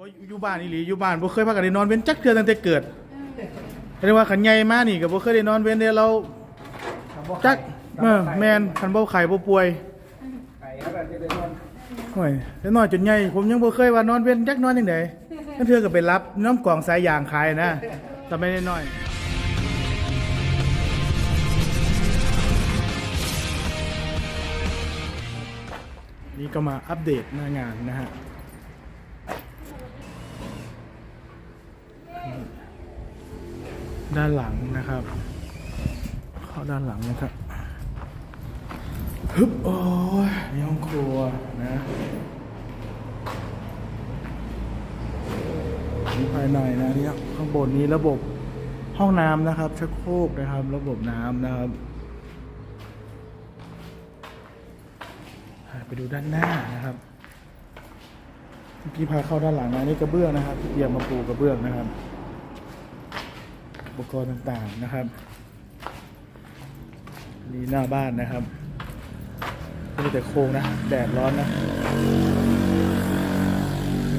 บ่อยู่บ้านอีหลีอยู่บ้านบ่เคยพากันได้นอนเว้นจักเทื่อตั้งแต่เกิดเรียกว่าขันใหญ่มานี่ก็บ่เคยได้นอนเว้นเด้เราจักเออแม่นคันบ่ไข้บ่ป่วยไก่ครับจะเป็นคนโอ้ยแต่น้อยจนใหญ่ผมยังบ่เคยว่านอนเว้นจักนอนจังไดนั่นเทื่อก็ไปรับน้ำกล่องสายยางขายนะแต่ไม่ได้น้อยนี่ก็มาอัปเดตหน้างานนะฮะ ด้านหลังนะครับ เข้าด้านหลังนะครับฮึบโอ้ยนี่ห้องครัวนะนี่ภายในนะนี่ข้างบนนี้ระบบห้องน้ำนะครับชักโครกนะครับ ระบบน้ำนะครับไปดูด้านหน้านะครับเมื่พาเข้าด้านหลังนะนี่กระเบื้องนะครับที่เตรียมมาปูกระเบื้องนะครับ ปกรณ์ต่างๆนะครับนี่หน้าบ้านนะครับก็มีแต่โครงนะ แดดร้อนนะ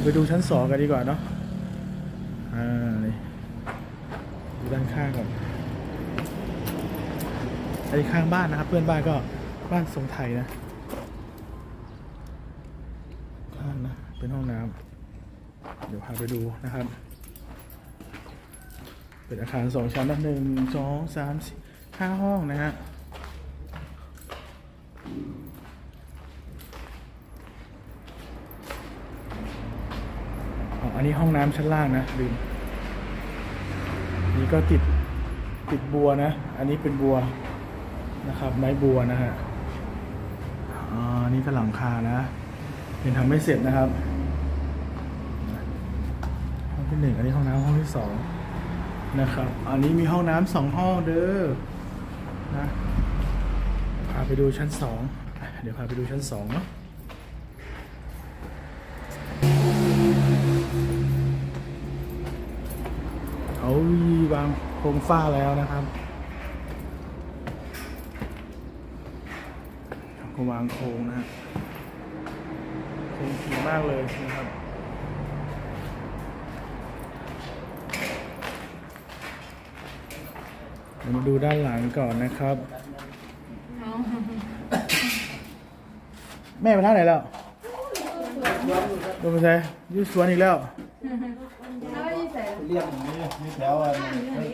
ไปดูชั้นสองกันดีกว่าเนาะอ่านี่ดูด้านข้างก่อนอันนี้ข้างบ้านนะครับ เพื่อนบ้านก็บ้านทรงไทยนะข้างนะเป็นห้องน้ำเดี๋ยวพาไปดูนะครับ เป็นอาคารสองชั้นนะหนึ่งสองสามสี่ห้าห้องนะฮะอ๋ออันนี้ห้องน้ำชั้นล่างนะลืมนี่ก็ติดติดบัวนะ อันนี้เป็นบัวนะครับไม้บัวนะฮะอ๋ออันนี่ก็หลังคานะยังทำไม่เสร็จนะครับห้องที่หนึ่งอันนี้ห้องน้ำห้องที่สอง นะครับ อันนี้มีห้องน้ำสองห้องเด้อนะพาไปดูชั้นสองเดี๋ยวพาไปดูชั้นสองเนาะเอาวางโครงฝ้าแล้วนะครับก็วางโครงนะฮะโครงถี่มากเลยนะครับ เดี๋ยวมาดูด้านหลังก่อนนะครับ แม่ไปทางไหนแล้วดูไปใช่ยูสวนอีกแล้วเรียกอย่างนี้นี่แถวอะ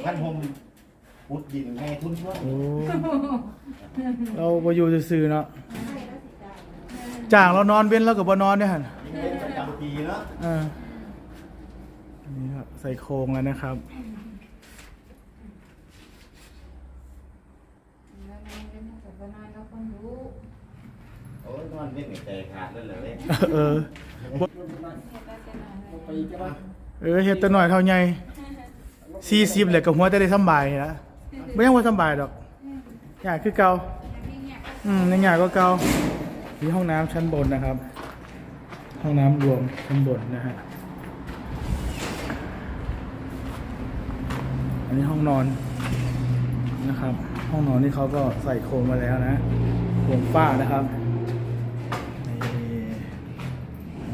ท่านพมพุดดินให้ทุนช่วยโอ้เราไปอยู่ซื่อๆเนาะจ้างเรานอนเว้นแล้วกับ่นอนเนี่ยฮะเป็นประจำปีเนาะอ่าอันนี่ครับใส่โครงแล้วนะครับ โอ้ยนอนเล่นใจขาดนั่นเลยเออไปอีกใช่ปะเออเฮ็ดแต่น้อยเท่าใหญ่สี่สิบเลยกับหัวจะได้สำบายนะไม่ยังว่าสำบายดอกอยากคือเก่าอืมยังอยากก็เก่าที่ห้องน้ำชั้นบนนะครับ ห้องน้ำรวมชั้นบนนะฮะอันนี้ห้องนอนนะครับ ห้องนอนนี่เขาก็ใส่โครงมาแล้วนะโครงฝ้านะครับนี่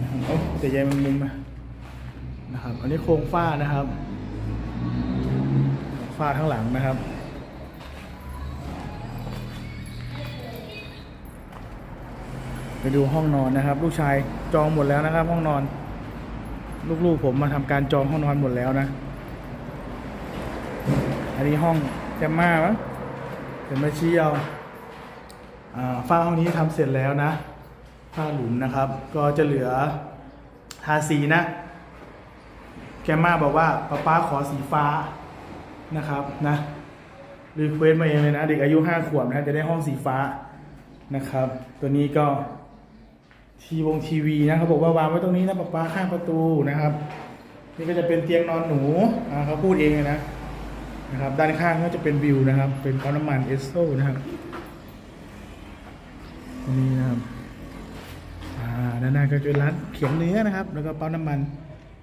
นะครับโอ้แต่ใยมันมุมนะครับ อันนี้โครงฝ้านะครับ ฝ้าข้างหลังนะครับไปดูห้องนอนนะครับ ลูกชายจองหมดแล้วนะครับ ห้องนอน ลูกๆผมมาทำการจองห้องนอนหมดแล้วนะ อันนี้ห้องแกมมามั้ง เป็นมาชี้เอาฝ้าห้องนี้ทำเสร็จแล้วนะฝ้าหลุมนะครับ ก็จะเหลือทาสีนะ แกมมาบอกว่าป้าป้าขอสีฟ้านะครับนะรีเควสมาเองเลยนะ เด็กอายุห้าขวบนะจะได้ห้องสีฟ้านะครับ ตัวนี้ก็ทีวงทีวีนะเขาบอกว่าวางไว้ตรงนี้นะป้าป้าข้างประตูนะครับ นี่ก็จะเป็นเตียงนอนหนูอ่าเขาพูดเองเลยนะ นะครับด้านข้างก็จะเป็นวิวนะครับ เป็นปั๊มน้ำมันเอสโซนะครับตรงนี้นะครับด้านหน้าก็จะเป็นร้านเขียงเนื้อนะครับ แล้วก็ปั๊มน้ำมัน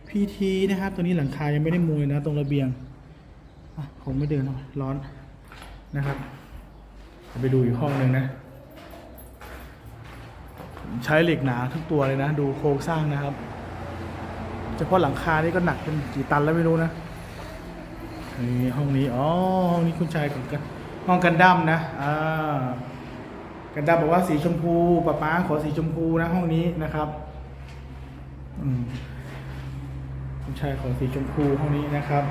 พีทีนะครับตัวนี้หลังคายังไม่ได้มุยนะตรงระเบียงผมไม่เดินหรอกร้อนนะครับไปดูอีกห้องหนึ่งนะ ใช้เหล็กหนาทุกตัวเลยนะ ดูโครงสร้างนะครับ เฉพาะหลังคานี่ก็หนักเป็นกี่ตันแล้วไม่รู้นะ นี่ห้องนี้ อ๋อ ห้องนี้คุณชายของกันห้องกันดั้มนะ อ่า กันดั้มบอกว่าสีชมพูป้าป๊าขอสีชมพูนะ ห้องนี้นะครับ อืมคุณชายขอสีชมพูห้องนี้นะครับ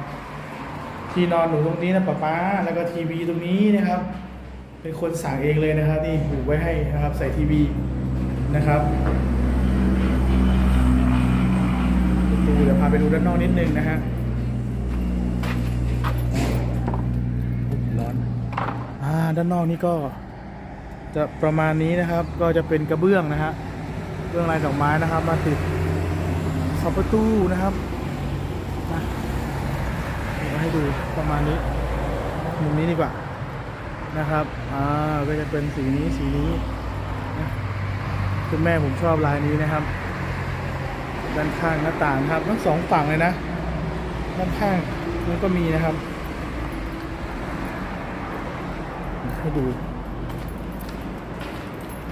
ที่นอนหนูตรงนี้นะป้าป๊าแล้วก็ทีวีตรงนี้นะครับ เป็นคนสั่งเองเลยนะครับนี่ปลูกไว้ให้นะครับ ใส่ทีวีนะครับประตูเดี๋ยวพาไปดูด้านนอกนิดนึงนะฮะ ด้านนอกนี่ก็จะประมาณนี้นะครับ ก็จะเป็นกระเบื้องนะฮะเบื้องลายดอกไม้นะครับ มาติดขอบประตูนะครับนะเดี๋ยวให้ดูประมาณนี้มุมนี้ดีกว่านะครับ อ่า ก็จะเป็นสีนี้ สีนี้นะคุณแม่ผมชอบลายนี้นะครับ ด้านข้างหน้าต่างครับ ทั้งสองฝั่งเลยนะ ด้านข้างมันก็มีนะครับ ให้ดู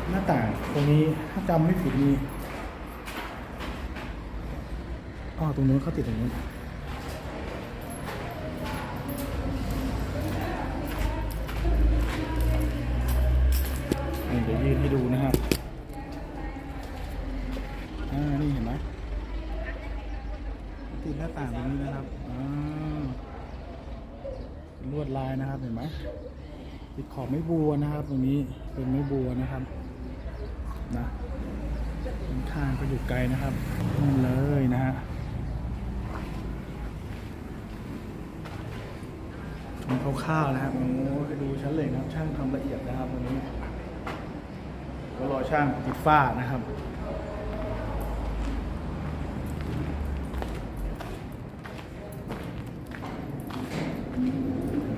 หน้าต่างตรงนี้ถ้าจำไม่ผิดมีอ๋อตรงนู้นเขาติดตรงนู้นเดี๋ยวยืนให้ดูนะครับ อ่า นี่เห็นไหมติดหน้าต่างตรงนี้นะครับ อ่าลวดลายนะครับ เห็นไหม ติดขอบไม้บัวนะครับ ตรงนี้เป็นไม้บัวนะครับนะข้างก็อยู่ไกลนะครับนี่เลยนะฮะชมคร่าวๆนะครับโอ้โหไปดูชั้นเหล็กนะครับ ช่างทำละเอียดนะครับตรงนี้ก็รอช่างติดฝ้านะครับ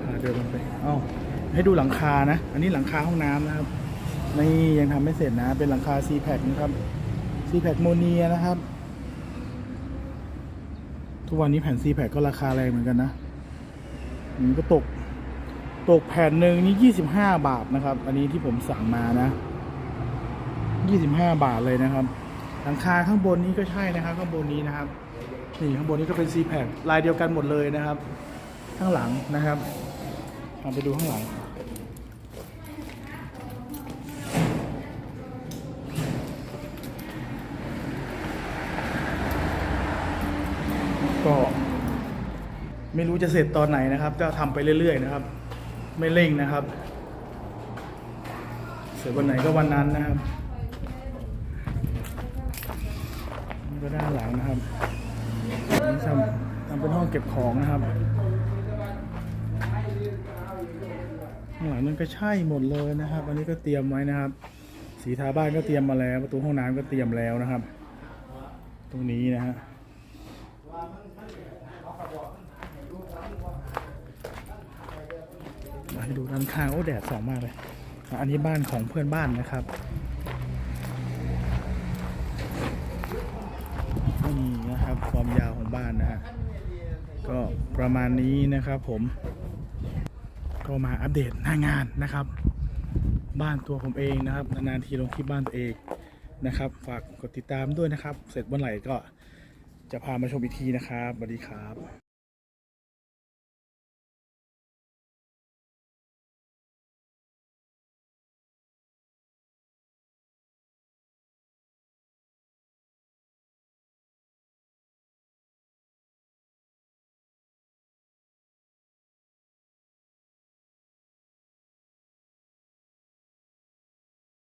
พาเดินลงไปเอ้า ให้ดูหลังคานะ อันนี้หลังคาห้องน้ำนะครับ นี่ยังทำไม่เสร็จนะ เป็นหลังคา c p a c นะครับ c p a c โมเนียนะครับ ทุกวันนี้แผ่น c p a c ก็ราคาแรงเหมือนกันนะมันก็ตกตกแผ่นหนึ่งนี่25บาทนะครับ อันนี้ที่ผมสั่งมานะ25บาทเลยนะครับ หลังคาข้างบนนี้ก็ใช่นะครับ ข้างบนนี้นะครับนี่ข้างบนนี้ก็เป็น c p a c ลายเดียวกันหมดเลยนะครับ ข้างหลังนะครับเอาไปดูข้างหลัง ไม่รู้จะเสร็จตอนไหนนะครับ ก็ทำไปเรื่อยๆนะครับ ไม่เร่งนะครับ เสร็จวันไหนก็วันนั้นนะครับนี่ก็ด้านหลังนะครับนี่ทำทำเป็นห้องเก็บของนะครับข้างหลังนั่นก็ใช่หมดเลยนะครับ อันนี้ก็เตรียมไว้นะครับ สีทาบ้านก็เตรียมมาแล้ว ประตูห้องน้ำก็เตรียมแล้วนะครับ ตรงนี้นะฮะ มา ให้ดูด้านข้างโอ้แดดส่องมากเลย อันนี้บ้านของเพื่อนบ้านนะครับนี่นะครับความยาวของบ้านนะฮะก็ประมาณนี้นะครับผม ก็มาอัปเดตหน้างานนะครับ บ้านตัวผมเองนะครับนานๆทีลงคลิปบ้านตัวเองนะครับ ฝากกดติดตามด้วยนะครับ เสร็จเมื่อไหร่ก็จะพามาชมอีกทีนะครับสวัสดีครับ